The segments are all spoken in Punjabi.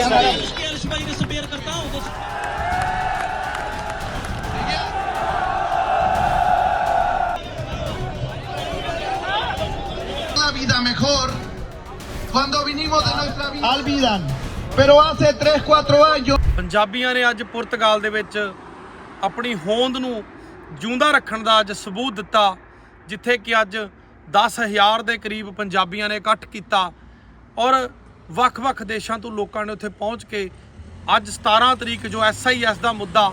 इसके अलशबाई ने स्पेयर करता हूं तो la vida mejor cuando vinimos de nuestra vida. Albidan. Pero hace 3, 4 años. ਪੰਜਾਬੀਆਂ ਨੇ ਅੱਜ ਪੁਰਤਗਾਲ ਦੇ ਵਿੱਚ ਆਪਣੀ ਹੋਂਦ ਨੂੰ ਜਿਉਂਦਾ ਰੱਖਣ ਦਾ ਅੱਜ ਸਬੂਤ ਦਿੱਤਾ ਜਿੱਥੇ ਕਿ ਅੱਜ 10000 ਦੇ ਕਰੀਬ ਪੰਜਾਬੀਆਂ ਨੇ ਇਕੱਠ ਕੀਤਾ ਔਰ ਵੱਖ-ਵੱਖ ਦੇਸ਼ਾਂ ਤੋਂ ਲੋਕਾਂ ਨੇ ਉੱਥੇ ਪਹੁੰਚ ਕੇ ਅੱਜ 17 ਤਰੀਕ ਜੋ ਐਸਆਈਐਸ ਦਾ ਮੁੱਦਾ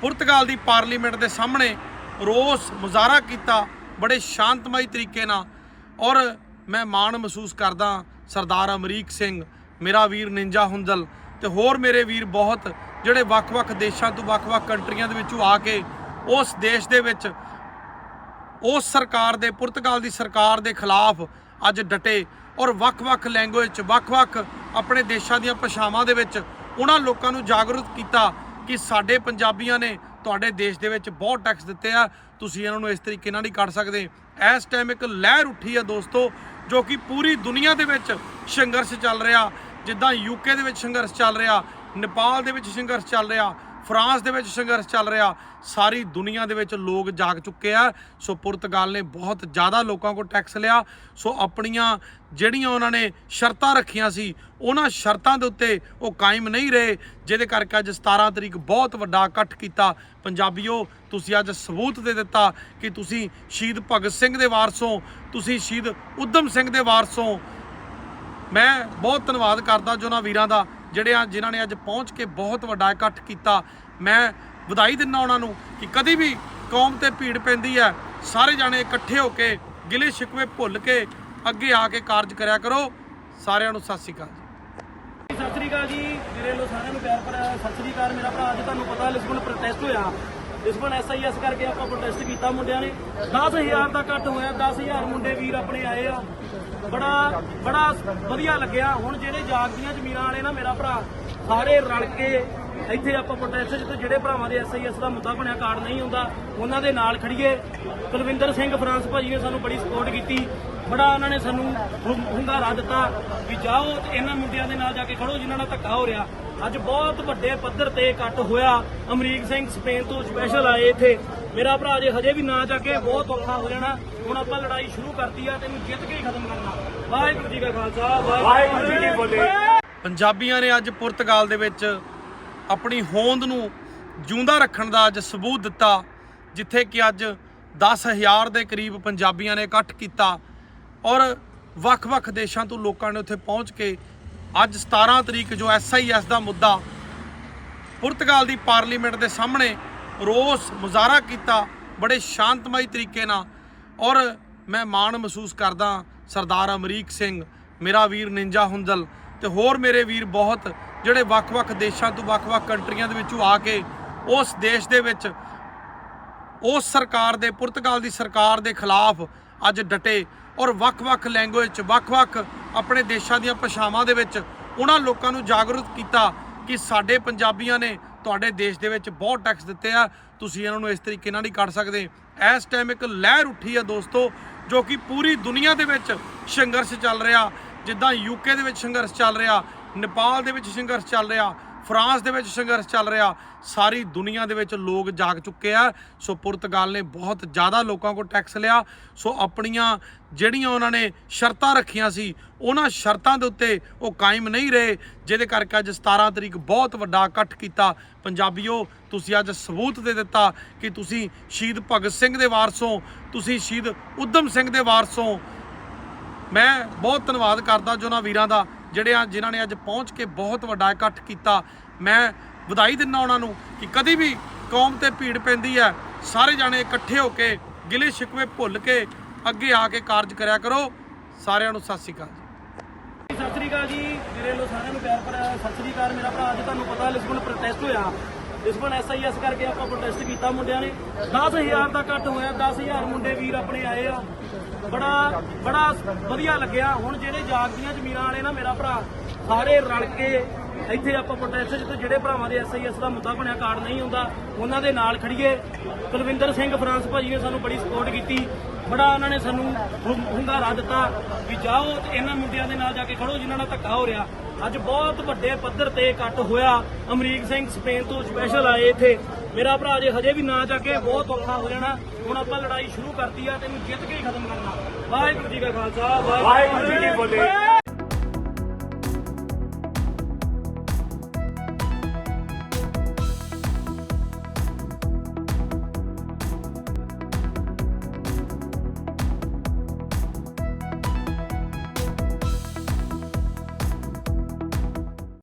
ਪੁਰਤਗਾਲ ਦੀ ਪਾਰਲੀਮੈਂਟ ਦੇ ਸਾਹਮਣੇ ਰੋਸ ਮੁਜ਼ਾਹਰਾ ਕੀਤਾ, ਬੜੇ ਸ਼ਾਂਤਮਈ ਤਰੀਕੇ ਨਾਲ। ਔਰ ਮੈਂ ਮਾਣ ਮਹਿਸੂਸ ਕਰਦਾ ਸਰਦਾਰ ਅਮਰੀਕ ਸਿੰਘ, ਮੇਰਾ ਵੀਰ ਨਿੰਜਾ ਹੁੰਦਲ ਤੇ ਹੋਰ ਮੇਰੇ ਵੀਰ ਬਹੁਤ ਜਿਹੜੇ ਵੱਖ-ਵੱਖ ਦੇਸ਼ਾਂ ਤੋਂ ਵੱਖ-ਵੱਖ ਕੰਟਰੀਆਂ ਦੇ ਵਿੱਚੋਂ ਆ ਕੇ ਉਸ ਦੇਸ਼ ਦੇ ਵਿੱਚ, ਉਸ ਸਰਕਾਰ ਦੇ, ਪੁਰਤਗਾਲ ਦੀ ਸਰਕਾਰ ਦੇ ਖਿਲਾਫ ਅੱਜ ਡਟੇ। ਔਰ ਵੱਖ-ਵੱਖ ਲੈਂਗੁਏਜ ਚ, ਵੱਖ-ਵੱਖ ਆਪਣੇ ਦੇਸ਼ਾਂ ਦੀਆਂ ਭਾਸ਼ਾਵਾਂ ਦੇ ਵਿੱਚ ਉਹਨਾਂ ਲੋਕਾਂ ਨੂੰ ਜਾਗਰੂਕ ਕੀਤਾ ਕਿ ਸਾਡੇ ਪੰਜਾਬੀਆਂ ਨੇ ਤੁਹਾਡੇ ਦੇਸ਼ ਦੇ ਵਿੱਚ ਬਹੁਤ ਟੈਕਸ ਦਿੱਤੇ ਆ। ਤੁਸੀਂ ਇਹਨਾਂ ਨੂੰ ਇਸ ਤਰੀਕੇ ਨਾਲ ਨਹੀਂ ਕੱਢ ਸਕਦੇ। ਇਸ ਟਾਈਮ ਇੱਕ ਲਹਿਰ ਉੱਠੀ ਆ ਦੋਸਤੋ, ਜੋ ਕਿ ਪੂਰੀ ਦੁਨੀਆ ਦੇ ਵਿੱਚ ਸੰਘਰਸ਼ ਚੱਲ ਰਿਹਾ। ਜਿੱਦਾਂ ਯੂਕੇ ਦੇ ਵਿੱਚ ਸੰਘਰਸ਼ ਚੱਲ ਰਿਹਾ ਨੇਪਾਲ ਦੇ ਵਿੱਚ ਸੰਘਰਸ਼ ਚੱਲ ਰਿਹਾ ਫਰਾਂਸ ਦੇ ਵਿੱਚ ਸੰਘਰਸ਼ ਚੱਲ ਰਿਹਾ। ਸਾਰੀ ਦੁਨੀਆ ਦੇ ਵਿੱਚ ਲੋਕ ਜਾਗ ਚੁੱਕੇ ਆ। ਸੋ ਪੁਰਤਗਾਲ ਨੇ ਬਹੁਤ ਜ਼ਿਆਦਾ ਲੋਕਾਂ ਕੋਲ ਟੈਕਸ ਲਿਆ। ਸੋ ਆਪਣੀਆਂ ਜਿਹੜੀਆਂ ਉਹਨਾਂ ਨੇ ਸ਼ਰਤਾਂ ਰੱਖੀਆਂ ਸੀ, ਉਹਨਾਂ ਸ਼ਰਤਾਂ ਦੇ ਉੱਤੇ ਉਹ ਕਾਇਮ ਨਹੀਂ ਰਹੇ। ਜਿਹਦੇ ਕਰਕੇ ਅੱਜ 17 ਤਰੀਕ ਬਹੁਤ ਵੱਡਾ ਇਕੱਠ ਕੀਤਾ। ਪੰਜਾਬੀਓ, ਤੁਸੀਂ ਅੱਜ ਸਬੂਤ ਦੇ ਦਿੱਤਾ ਕਿ ਤੁਸੀਂ ਸ਼ਹੀਦ ਭਗਤ ਸਿੰਘ ਦੇ ਵਾਰਸੋਂ ਤੁਸੀਂ ਸ਼ਹੀਦ ਉਦਮ ਸਿੰਘ ਦੇ ਵਾਰਸੋਂ ਮੈਂ ਬਹੁਤ ਧੰਨਵਾਦ ਕਰਦਾ ਜੋ ਉਹਨਾਂ ਵੀਰਾਂ ਦਾ ਜਿਹੜੇ ਆ ਜਿਨ੍ਹਾਂ ਨੇ ਅੱਜ ਪਹੁੰਚ ਕੇ ਬਹੁਤ ਵੱਡਾ ਇਕੱਠ ਕੀਤਾ। ਮੈਂ ਵਧਾਈ ਦਿੰਦਾ ਉਹਨਾਂ ਨੂੰ ਕਿ ਕਦੀ ਵੀ ਕੌਮ ਤੇ ਭੀੜ ਪੈਂਦੀ ਹੈ। ਸਾਰੇ ਜਾਣੇ ਇਕੱਠੇ ਹੋ ਕੇ, ਗਿਲੇ ਸ਼ਿਕਵੇ ਭੁੱਲ ਕੇ ਅੱਗੇ ਆ ਕੇ ਕਾਰਜ ਕਰਿਆ ਕਰੋ। ਸਾਰਿਆਂ ਨੂੰ ਸਤਿ ਸ਼੍ਰੀ ਅਕਾਲ ਜੀ। ਸਤਿ ਸ੍ਰੀ ਅਕਾਲ ਜੀ। ਮੇਰੇ ਵੱਲੋਂ ਸਾਰਿਆਂ ਨੂੰ ਪਿਆਰ ਭਰਿਆ ਸਤਿ ਸ੍ਰੀ ਅਕਾਲ। ਮੇਰਾ ਭਰਾ, ਅੱਜ ਤੁਹਾਨੂੰ ਪਤਾ, ਲਿਸਬਨ ਪ੍ਰੋਟੈਸਟ ਹੋਇਆ। ਲਿਸਬਨ ਐਸਆਈਐਸ ਕਰਕੇ ਆਪਾਂ ਪ੍ਰੋਟੈਸਟ ਕੀਤਾ ਮੁੰਡਿਆਂ ਨੇ। 10000 ਦਾ ਇਕੱਠ ਹੋਇਆ 10000 ਮੁੰਡੇ ਵੀਰ ਆਪਣੇ ਆਏ ਆ। ਬੜਾ ਬੜਾ ਵਧੀਆ ਲੱਗਿਆ। ਹੁਣ ਜਿਹੜੇ ਜਾਗਦੀਆਂ ਜ਼ਮੀਰਾਂ ਵਾਲੇ ਨਾ, ਮੇਰਾ ਭਰਾ, ਸਾਰੇ ਰਲ ਕੇ ਇੱਥੇ ਆਪਾਂ ਪ੍ਰੋਟੈਸਟ ਜਿੱਥੇ ਜਿਹੜੇ ਭਰਾਵਾਂ ਦੇ ਐਸਆਈਐਸ ਦਾ ਮੁੱਦਾ ਬਣਿਆ, ਕਾਰਡ ਨਹੀਂ ਹੁੰਦਾ, ਉਹਨਾਂ ਦੇ ਨਾਲ ਖੜੀਏ ਕੁਲਵਿੰਦਰ ਸਿੰਘ ਫਰਾਂਸ ਭਾਜੀ ਨੇ ਸਾਨੂੰ ਬੜੀ ਸਪੋਰਟ ਕੀਤੀ। ਬੜਾ ਉਹਨਾਂ ਨੇ ਸਾਨੂੰ ਹੁੰਗਾਰਾ ਦਿੱਤਾ ਵੀ ਜਾਓ ਤੇ ਇਹਨਾਂ ਮੁੰਡਿਆਂ ਦੇ ਨਾਲ ਜਾ ਕੇ ਖੜੋ ਜਿਨ੍ਹਾਂ ਨਾਲ ਧੱਕਾ ਹੋ ਰਿਹਾ। ਅੱਜ ਬਹੁਤ ਵੱਡੇ ਪੱਧਰ ਤੇ ਇਕੱਠ ਹੋਇਆ ਅਮਰੀਕ ਸਿੰਘ ਸਪੇਨ ਤੋਂ ਸਪੈਸ਼ਲ ਆਏ ਇੱਥੇ। ਮੇਰਾ ਭਰਾ ਜੇ ਹਜੇ ਵੀ ਨਾ ਜਾ ਕੇ ਬਹੁਤ ਔਖਾ ਹੋ ਜਾਣਾ। ਹੁਣ ਆਪਾਂ ਲੜਾਈ ਸ਼ੁਰੂ ਕਰਤੀ ਆ ਤੈਨੂੰ ਜਿੱਤ ਕੇ ਹੀ ਖਤਮ ਕਰਨਾ। ਵਾਹਿਗੁਰੂ ਜੀ ਕਾ ਖਾਲਸਾ, ਵਾਹਿਗੁਰੂ ਜੀ ਕੀ ਫਤਿਹ। ਪੰਜਾਬੀਆਂ ਨੇ ਅੱਜ ਪੁਰਤਗਾਲ ਦੇ ਵਿੱਚ ਆਪਣੀ ਹੋਂਦ ਨੂੰ ਜਿਉਂਦਾ ਰੱਖਣ ਦਾ ਅੱਜ ਸਬੂਤ ਦਿੱਤਾ, ਜਿੱਥੇ ਕਿ ਅੱਜ 10000 ਦੇ ਕਰੀਬ ਪੰਜਾਬੀਆਂ ਨੇ ਇਕੱਠ ਕੀਤਾ ਔਰ ਵੱਖ-ਵੱਖ ਦੇਸ਼ਾਂ ਤੋਂ ਲੋਕਾਂ ਨੇ ਉੱਥੇ ਪਹੁੰਚ ਕੇ ਅੱਜ 17 ਤਰੀਕ ਜੋ ਐਸਆਈਐਸ ਦਾ ਮੁੱਦਾ ਪੁਰਤਗਾਲ ਦੀ ਪਾਰਲੀਮੈਂਟ ਦੇ ਸਾਹਮਣੇ ਰੋਸ ਮੁਜ਼ਾਹਰਾ ਕੀਤਾ, ਬੜੇ ਸ਼ਾਂਤਮਈ ਤਰੀਕੇ ਨਾਲ ਔਰ ਮੈਂ ਮਾਣ ਮਹਿਸੂਸ ਕਰਦਾ ਸਰਦਾਰ ਅਮਰੀਕ ਸਿੰਘ, ਮੇਰਾ ਵੀਰ ਨਿੰਜਾ ਹੁੰਦਲ ਤੇ ਹੋਰ ਮੇਰੇ ਵੀਰ ਬਹੁਤ ਜਿਹੜੇ ਵੱਖ-ਵੱਖ ਦੇਸ਼ਾਂ ਤੋਂ ਵੱਖ-ਵੱਖ ਕੰਟਰੀਆਂ ਦੇ ਵਿੱਚੋਂ ਆ ਕੇ ਉਸ ਦੇਸ਼ ਦੇ ਵਿੱਚ, ਉਸ ਸਰਕਾਰ ਦੇ, ਪੁਰਤਗਾਲ ਦੀ ਸਰਕਾਰ ਦੇ ਖਿਲਾਫ ਅੱਜ ਡਟੇ ਔਰ ਵੱਖ-ਵੱਖ ਲੈਂਗੁਏਜ ਚ, ਵੱਖ-ਵੱਖ ਆਪਣੇ ਦੇਸ਼ਾਂ ਦੀਆਂ ਭਾਸ਼ਾਵਾਂ ਦੇ ਵਿੱਚ ਉਹਨਾਂ ਲੋਕਾਂ ਨੂੰ ਜਾਗਰੂਕ ਕੀਤਾ ਕਿ ਸਾਡੇ ਪੰਜਾਬੀਆਂ ਨੇ ਤੁਹਾਡੇ ਦੇਸ਼ ਦੇ ਵਿੱਚ ਬਹੁਤ ਟੈਕਸ ਦਿੱਤੇ ਆ। ਤੁਸੀਂ ਇਹਨਾਂ ਨੂੰ ਇਸ ਤਰੀਕੇ ਨਾਲ ਨਹੀਂ ਕੱਢ ਸਕਦੇ। ਇਸ ਟਾਈਮ ਇੱਕ ਲਹਿਰ ਉੱਠੀ ਆ ਦੋਸਤੋ, ਜੋ ਕਿ ਪੂਰੀ ਦੁਨੀਆ ਦੇ ਵਿੱਚ ਸੰਘਰਸ਼ ਚੱਲ ਰਿਹਾ। ਜਿੱਦਾਂ ਯੂਕੇ ਦੇ ਵਿੱਚ ਸੰਘਰਸ਼ ਚੱਲ ਰਿਹਾ ਨੇਪਾਲ ਦੇ ਵਿੱਚ ਸੰਘਰਸ਼ ਚੱਲ ਰਿਹਾ, ਫਰਾਂਸ ਦੇ ਵਿੱਚ ਸੰਘਰਸ਼ ਚੱਲ ਰਿਹਾ, ਸਾਰੀ ਦੁਨੀਆ ਦੇ ਵਿੱਚ ਲੋਕ ਜਾਗ ਚੁੱਕੇ ਆ। ਸੋ ਪੁਰਤਗਾਲ ਨੇ ਬਹੁਤ ਜ਼ਿਆਦਾ ਲੋਕਾਂ ਕੋਲ ਟੈਕਸ ਲਿਆ। ਸੋ ਆਪਣੀਆਂ ਜਿਹੜੀਆਂ ਉਹਨਾਂ ਨੇ ਸ਼ਰਤਾਂ ਰੱਖੀਆਂ ਸੀ, ਉਹਨਾਂ ਸ਼ਰਤਾਂ ਦੇ ਉੱਤੇ ਉਹ ਕਾਇਮ ਨਹੀਂ ਰਹੇ, ਜਿਹਦੇ ਕਰਕੇ ਅੱਜ 17 ਤਰੀਕ ਬਹੁਤ ਵੱਡਾ ਇਕੱਠ ਕੀਤਾ। ਪੰਜਾਬੀਓ, ਤੁਸੀਂ ਅੱਜ ਸਬੂਤ ਦੇ ਦਿੱਤਾ ਕਿ ਤੁਸੀਂ ਸ਼ਹੀਦ ਭਗਤ ਸਿੰਘ ਦੇ ਵਾਰਸੋਂ ਤੁਸੀਂ ਸ਼ਹੀਦ ਉਦਮ ਸਿੰਘ ਦੇ ਵਾਰਸੋਂ ਮੈਂ ਬਹੁਤ ਧੰਨਵਾਦ ਕਰਦਾ ਜੋ ਉਹਨਾਂ ਵੀਰਾਂ ਦਾ ਜਿਹੜੇ ਆ ਜਿਨ੍ਹਾਂ ਨੇ ਅੱਜ ਪਹੁੰਚ ਕੇ ਬਹੁਤ ਵੱਡਾ ਇਕੱਠ ਕੀਤਾ। ਮੈਂ ਵਧਾਈ ਦਿੰਦਾ ਉਹਨਾਂ ਨੂੰ ਕਿ ਕਦੀ ਵੀ ਕੌਮ ਤੇ ਭੀੜ ਪੈਂਦੀ ਹੈ। ਸਾਰੇ ਜਾਣੇ ਇਕੱਠੇ ਹੋ ਕੇ, ਗਿਲੇ ਸ਼ਿਕਵੇ ਭੁੱਲ ਕੇ ਅੱਗੇ ਆ ਕੇ ਕਾਰਜ ਕਰਿਆ ਕਰੋ। ਸਾਰਿਆਂ ਨੂੰ ਸਤਿ ਸ਼੍ਰੀ ਅਕਾਲ ਜੀ। ਸਤਿ ਸ੍ਰੀ ਅਕਾਲ ਜੀ। ਮੇਰੇ ਵੱਲੋਂ ਸਾਰਿਆਂ ਨੂੰ ਪਿਆਰ ਭਰਿਆ ਸਤਿ ਸ੍ਰੀ ਅਕਾਲ। ਮੇਰਾ ਭਰਾ, ਅੱਜ ਤੁਹਾਨੂੰ ਪਤਾ, ਲਿਸਬਨ ਪ੍ਰੋਟੈਸਟ ਹੋਇਆ। ਲਿਸਬਨ ਐਸਆਈਐਸ ਕਰਕੇ ਆਪਾਂ ਪ੍ਰੋਟੈਸਟ ਕੀਤਾ ਮੁੰਡਿਆਂ ਨੇ। 10000 ਦਾ ਇਕੱਠ ਹੋਇਆ 10000 ਮੁੰਡੇ ਵੀਰ ਆਪਣੇ ਆਏ ਆ। ਬੜਾ ਬੜਾ ਵਧੀਆ ਲੱਗਿਆ। ਹੁਣ ਜਿਹੜੇ ਜਾਗਦੀਆਂ ਜ਼ਮੀਰਾਂ ਵਾਲੇ ਨਾ ਮੇਰਾ ਭਰਾ, ਸਾਰੇ ਰਲ ਕੇ ਇੱਥੇ ਆਪਾਂ ਪ੍ਰੋਟੈਸਟ ਜਿੱਥੇ ਜਿਹੜੇ ਭਰਾਵਾਂ ਦੇ ਐਸਆਈਐਸ ਦਾ ਮੁੱਦਾ ਬਣਿਆ, ਕਾਰਡ ਨਹੀਂ ਹੁੰਦਾ, ਉਹਨਾਂ ਦੇ ਨਾਲ ਖੜੀਏ ਕੁਲਵਿੰਦਰ ਸਿੰਘ ਫਰਾਂਸ ਭਾਜੀ ਨੇ ਸਾਨੂੰ ਬੜੀ ਸਪੋਰਟ ਕੀਤੀ। ਬੜਾ ਉਹਨਾਂ ਨੇ ਸਾਨੂੰ ਹੁੰ- ਹੁੰਗਾਰਾ ਦਿੱਤਾ ਵੀ ਜਾਓ ਤੇ ਇਹਨਾਂ ਮੁੰਡਿਆਂ ਦੇ ਨਾਲ ਜਾ ਕੇ ਖੜੋ ਜਿਨ੍ਹਾਂ ਨਾਲ ਧੱਕਾ ਹੋ ਰਿਹਾ। ਅੱਜ ਬਹੁਤ ਵੱਡੇ ਪੱਧਰ ਤੇ ਇਕੱਠ ਹੋਇਆ ਅਮਰੀਕ ਸਿੰਘ ਸਪੇਨ ਤੋਂ ਸਪੈਸ਼ਲ ਆਏ ਇੱਥੇ। ਮੇਰਾ ਭਰਾ ਜੇ ਹਜੇ ਵੀ ਨਾ ਚੱਕੇ ਬਹੁਤ ਔਖਾ ਹੋ ਜਾਣਾ। ਹੁਣ ਆਪਾਂ ਲੜਾਈ ਸ਼ੁਰੂ ਕਰਤੀ ਆ ਤੈਨੂੰ ਜਿੱਤ ਕੇ ਹੀ ਖਤਮ ਕਰਨਾ। ਵਾਹਿਗੁਰੂ ਜੀ ਕਾ ਖਾਲਸਾ, ਵਾਹਿਗੁਰੂ ਜੀ ਕੀ ਫਤਿਹ।